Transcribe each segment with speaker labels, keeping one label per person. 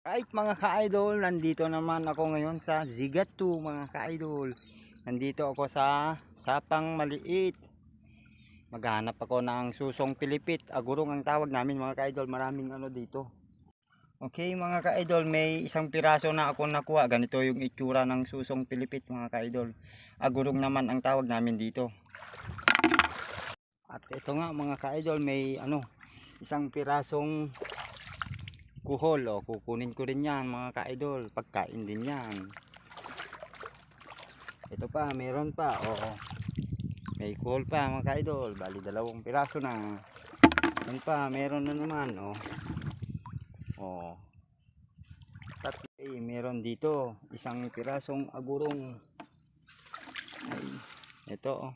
Speaker 1: Right mga ka-idol, nandito naman ako ngayon sa Zigatu mga ka-idol. Nandito ako sa Sapang Maliit. Maghanap ako ng susong pilipit. Agurong ang tawag namin mga ka-idol. Maraming ano dito. Okay mga ka-idol, may isang piraso na ako nakuha. Ganito yung itsura ng susong pilipit mga ka-idol. Agurong naman ang tawag namin dito. At ito nga mga ka-idol, may ano, isang pirasong kuhol o kukunin ko rin yan mga ka-idol. Pagkain din yan. Ito pa meron pa oo. May kuhol pa mga ka-idol. Bali dalawang piraso na. Yan pa meron na naman oh. Oh tatlo eh, meron dito. Isang pirasong agurong. Ay ito oh.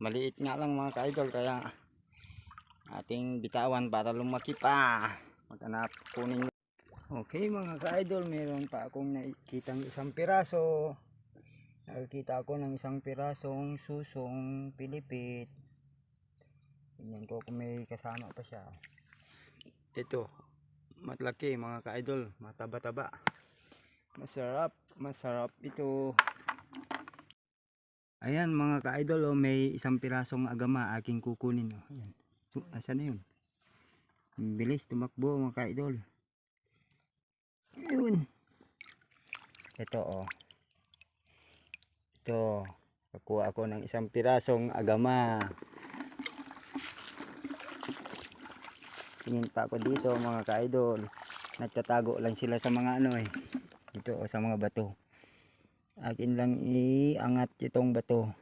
Speaker 1: Maliit nga lang mga ka-idol kaya ating bitawan para lumaki pa maghanap kunin okay mga ka-idol meron pa akong nakikitang isang piraso. Nakikita ako ng isang pirasong susong pilipit. Tingnan ko kung may kasama pa siya. Ito matlaki mga ka-idol. Mataba-taba. Masarap masarap ito. Ayan mga ka-idol oh, may isang pirasong agama aking kukunin oh. ayan. So, asan na yun bilis tumakbo mga ka-idol. Yun. Ito oh. Ito. Kakuha ako ng isang pirasong agama. Tingin pa ako dito mga ka-idol. Nagtatago lang sila sa mga ano eh. Dito oh, sa mga bato. Akin lang iangat itong bato.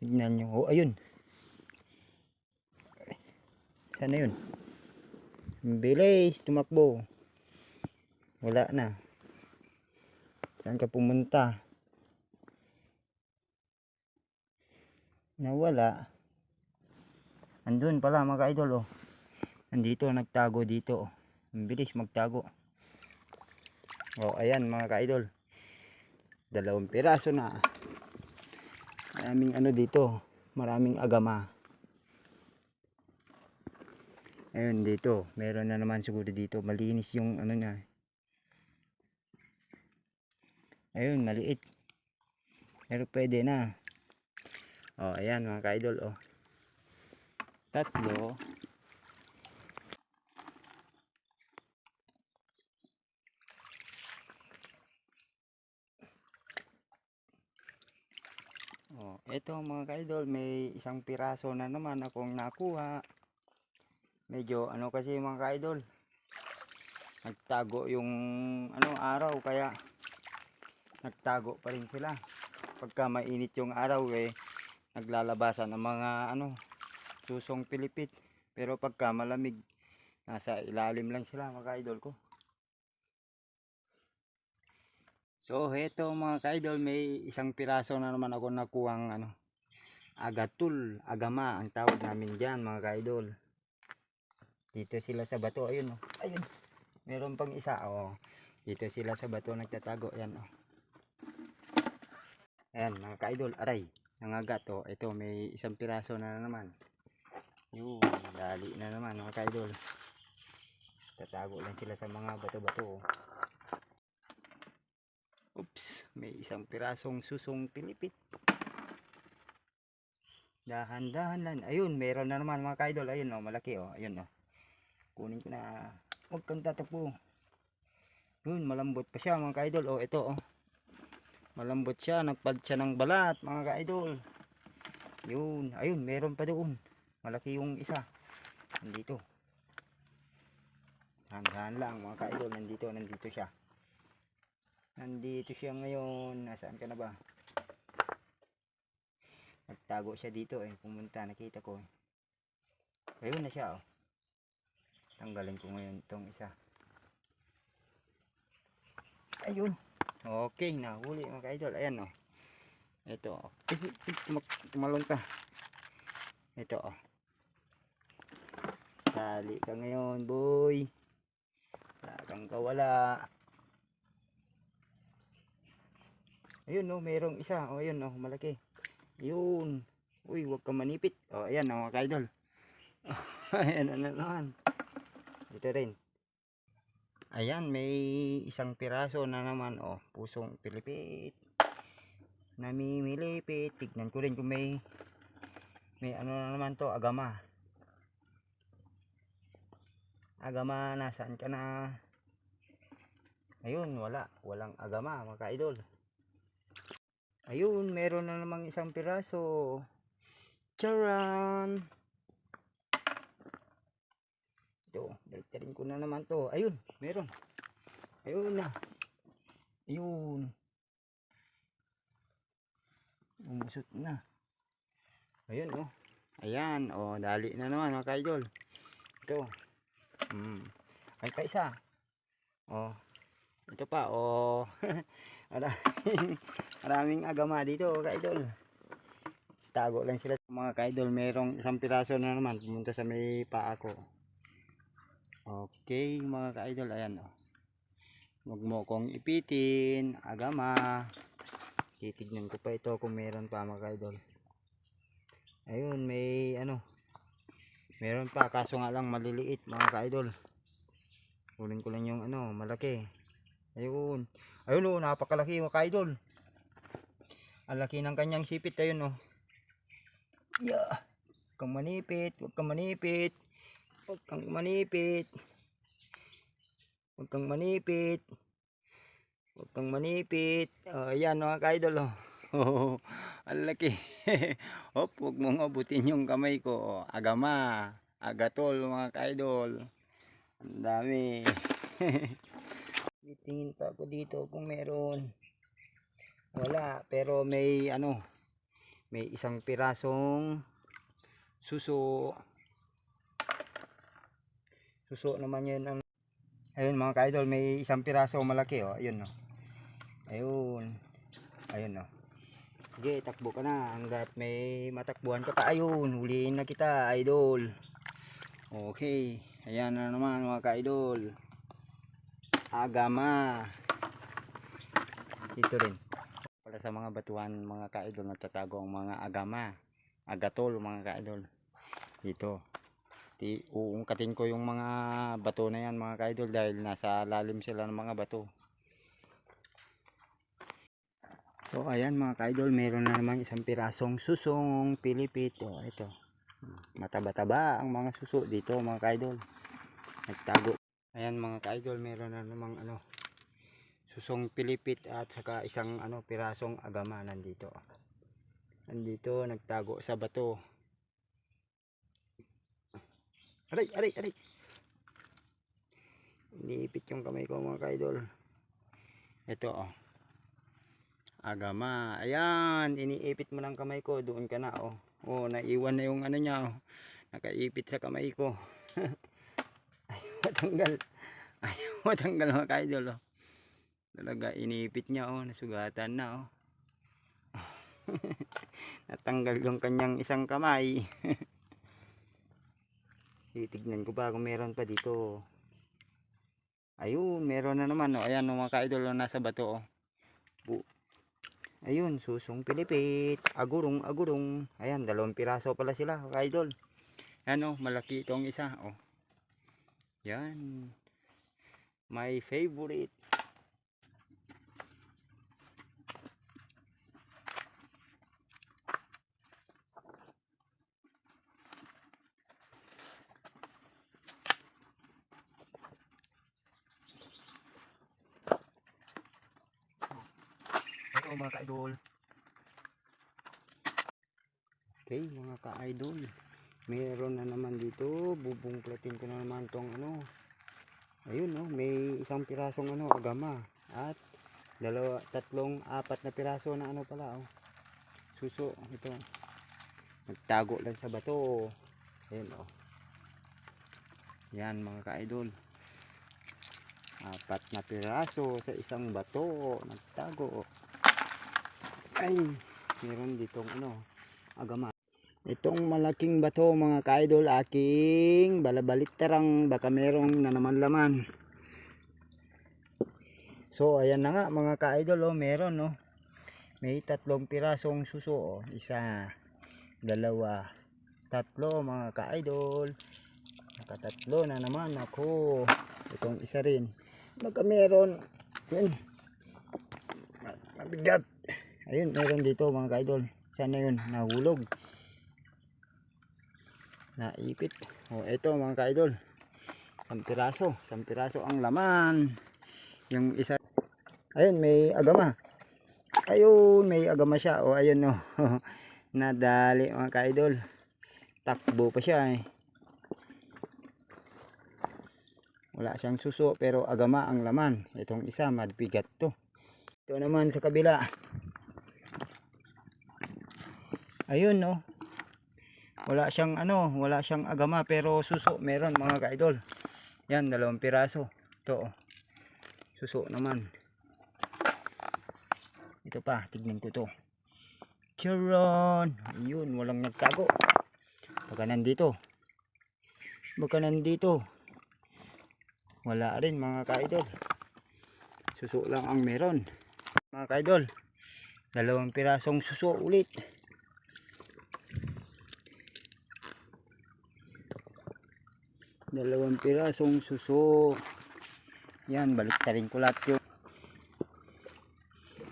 Speaker 1: Tignan nyo. Oh, ayun. Sana yun? Bilis, tumakbo. Wala na. Saan ka pumunta? Nawala. Andun pala mga ka-idol oh. Nandito, nagtago dito oh. Ang bilis magtago. Oh, ayan mga ka-idol. Dalawang piraso na. Maraming ano dito. Maraming agama. Ayun dito, meron na naman siguro dito. Malinis yung ano niya. Ayun, maliit. Pero pwede na. Oh, ayan mga ka-idol oh. Tatlo. Oh, ito mga ka-idol, may isang piraso na naman akong nakuha medyo ano kasi mga ka-idol. Nagtago yung ano araw kaya nagtago pa rin sila. Pagka mainit yung araw eh naglalabasan ng mga ano susong pilipit. Pero pagka malamig nasa ilalim lang sila mga ka-idol ko. So heto mga ka-idol may isang piraso na naman ako nakuhang ano agatul agama ang tawag namin dyan mga ka-idol dito sila sa bato ayun oh. ayun. Meron pang isa oh. Dito sila sa bato nagtatago yan oh. Ayan mga ka-idol aray nangagat oh ito may isang piraso na naman. Yun dali na naman mga ka-idol. Tatago lang sila sa mga bato-bato oh. oops may isang pirasong susong pilipit dahan-dahan lang. Ayun meron na naman mga ka-idol. Ayun oh malaki oh. Ayun oh kunin ko na. Huwag kang tatapo. Yun malambot pa siya mga ka-idol. Oh ito oh. Malambot siya nagpad siya ng balat mga ka-idol. Yun ayun meron pa doon. Malaki yung isa. Nandito. Dahan lang mga ka-idol nandito nandito siya. Nandito siya ngayon. Nasaan ka na ba? Nagtago siya dito eh. Pumunta nakita ko eh. Ayun na siya oh tanggalin ko ngayon itong isa. Ayun. Okay nahuli mga ka-idol. Ayan oh. Ito oh. Eh, eh, tumak- tumalon ka. Ito oh. Sali ka ngayon boy. Wala kang kawala. Ayun oh mayroong isa. Oh ayun oh malaki. Yun. Uy huwag ka manipit. Oh ayan oh mga ka-idol. Ayan na naman ito rin Ayan, may isang piraso na naman, oh, pusong pilipit. Namimilipit. Tignan ko rin kung may, may ano na naman to, agama. Agama, nasaan ka na? Ayun, wala. Walang agama, mga ka-idol. Ayun, meron na namang isang piraso. Charan! Ito, dalitarin ko na naman to. Ayun, meron. Ayun na. Ayun. Umusot na. Ayun, oh. Ayan, oh, dali na naman mga ka-idol. Ito. Hmm. Ay, pa isa. Oh. Ito pa, oh. maraming, maraming agama dito, ka-idol. Tago lang sila. Mga ka-idol, merong isang piraso na naman pumunta sa may paa ko. Okay, mga ka-idol, ayan, oh. Huwag mo kong ipitin, agama. Titignan ko pa ito kung meron pa, mga ka-idol. Ayun, may ano, meron pa, kaso nga lang maliliit, mga ka-idol. Kunin ko lang yung ano, malaki. Ayun. Ayun oh, napakalaki mga ka-idol. Ang laki ng kanyang sipit, ayun oh. Yeah. Huwag kang manipit, huwag kang manipit. Huwag kang manipit. Huwag kang manipit. Huwag kang manipit. Oh, ayan mga ka-idol oh. Oh, ang laki. Hop, huwag mong abutin yung kamay ko. Oh, agama, agatol mga ka-idol. Ang dami. Titingin pa ako dito kung meron. Wala, pero may ano, may isang pirasong suso. Suso naman yun ang Ayun mga ka-idol, may isang piraso malaki oh. Ayun oh. Ayun. Ayun oh. Sige, takbo ka na hanggat may matakbuhan ka pa. Ayun, huliin na kita, idol. Okay, ayan na naman mga ka-idol. Agama. Dito rin. Para sa mga batuhan, mga ka-idol, nagtatago ang mga agama. Agatol, mga ka-idol. Dito. Di, uungkatin ko yung mga bato na yan, mga ka-idol, dahil nasa lalim sila ng mga bato. So ayan mga ka-idol, meron na naman isang pirasong susong pilipit. Ito. Mataba-taba ang mga suso dito mga ka-idol. Nagtago. Ayan mga ka-idol, meron na namang ano susong pilipit at saka isang ano pirasong agama nandito. Nandito nagtago sa bato. Aray, aray, aray. Iniipit yung kamay ko mga ka-idol. Ito oh agama. Ayan, iniipit mo ng kamay ko, doon ka na oh. Oh, naiwan na yung ano niya oh. Nakaipit sa kamay ko. Ayaw matanggal. Ayaw matanggal mga kaidol oh. Talaga iniipit niya oh, nasugatan na oh. Natanggal yung kanyang isang kamay. Titignan ko pa kung meron pa dito. Ayun, meron na naman oh. Ayan oh, mga kaidol oh, nasa bato oh. Bu Ayun, susong pilipit, agurong, agurong. Ayan, dalawang piraso pala sila, ka-idol. Yan oh, malaki itong isa, oh. Yan. My favorite. Mga ka-idol. Okay mga ka-idol. Meron na naman dito. Bubungklatin ko na naman tong ano. Ayun no, may isang pirasong ano, agama. At dalawa, tatlong, apat na piraso na ano pala oh. Suso, ito. Nagtago lang sa bato. Ayun oh. Yan mga ka-idol. Apat na piraso sa isang bato. Nagtago. Ay, meron ditong ano, agama. Itong malaking bato mga ka-idol aking balabalitarang baka merong na naman laman. So ayan na nga mga ka-idol oh, meron no. May tatlong pirasong suso oh. Isa, dalawa, tatlo mga ka-idol. Nakatatlo na naman ako. Itong isa rin. Baka meron. Yun. Ma- Mabigat. Ayun, meron dito mga kaidol. Sana yun, nahulog. Naipit. O, ito mga kaidol. Isang piraso. Isang piraso ang laman. Yung isa. Ayun, may agama. Ayun, may agama siya. O, ayun no. Nadali mga kaidol. Takbo pa siya eh. Wala siyang suso pero agama ang laman. Itong isa, madbigat to. Ito naman sa kabila. Ayun no. Wala siyang ano, wala siyang agama pero suso meron mga kaidol. Yan, dalawang piraso. Ito oh. Suso naman. Ito pa, tignan ko to. Charon! Ayun, walang nagtago. Baka nandito. Baka nandito. Wala rin mga kaidol. Suso lang ang meron. Mga kaidol. Dalawang pirasong suso ulit. Dalawang pirasong suso. Yan, baliktarin ko lahat yun.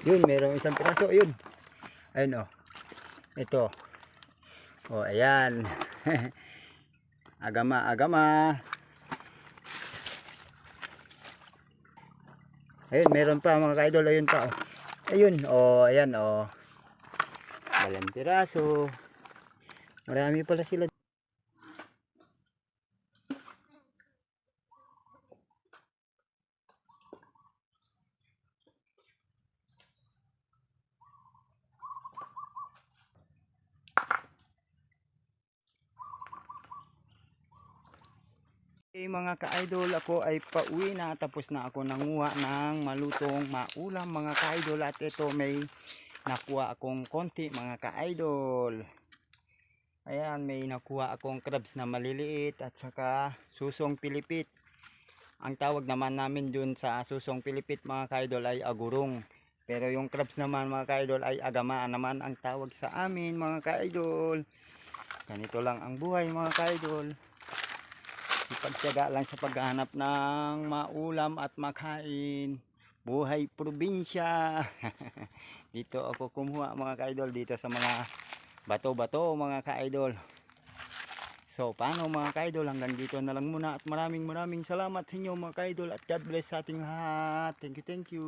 Speaker 1: Yun, merong isang piraso. Yun. Ayun o. Ito. O, ayan. agama, agama. Ayun, meron pa mga kaidol. Ayun pa. Oh. Ayun, oh, ayan, oh. Walang piraso. Marami pala sila. Okay, mga ka-idol, ako ay pauwi na tapos na ako nanguha ng malutong maulam mga ka-idol at ito may nakuha akong konti mga ka-idol. Ayan, may nakuha akong crabs na maliliit at saka susong pilipit. Ang tawag naman namin dun sa susong pilipit mga ka-idol ay agurong. Pero yung crabs naman mga ka-idol ay agamaan naman ang tawag sa amin mga ka-idol. Ganito lang ang buhay mga ka-idol ipagtyaga lang sa paghahanap ng maulam at makain. Buhay probinsya. Dito ako kumuha mga ka-idol dito sa mga bato-bato mga ka-idol. So paano mga ka-idol? Hanggang dito na lang muna at maraming maraming salamat sa inyo mga ka-idol. At God bless sa ating lahat. Thank you thank you